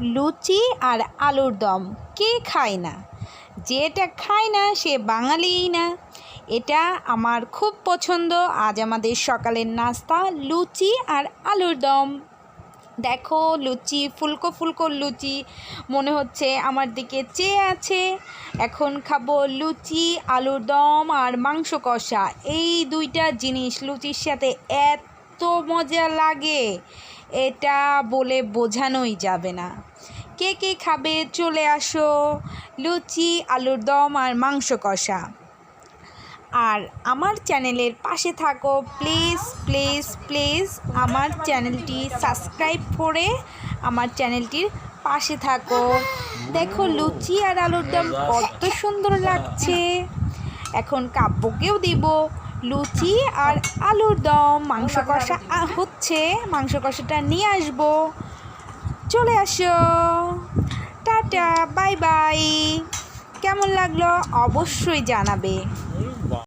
লুচি আর আলুর দম। কে খায় না? যেটা খায় না সে বাঙালিই না। এটা আমার খুব পছন্দ। আজ আমাদের সকালের নাস্তা, লুচি আর আলুর দম। দেখো, লুচি, ফুলকো ফুলকো লুচি, মনে হচ্ছে আমার দিকে চেয়ে আছে। এখন খাব লুচি, আলুর দম আর মাংস কষা। এই দুইটা জিনিস লুচির সাথে এত মজা লাগে। এটা বলে বোঝানোই যাবে না। কে কে খাবে চলে আসো। লুচি, আলুর দম আর মাংস কষা। আর আমার চ্যানেলের পাশে থাকো। প্লিজ প্লিজ প্লিজ আমার চ্যানেলটি সাবস্ক্রাইব করে আমার চ্যানেলটির পাশে থাকো। দেখো লুচি আর আলুর দম কত সুন্দর লাগছে। এখন কাব্যকেও দিব। লুচি আর আলুর দম। মাংস কষা হচ্ছে। মাংস কষাটা নিয়ে আসব। চলে আসো। টাটা, বাই বাই। কেমন লাগল? অবশ্যই জানাবে।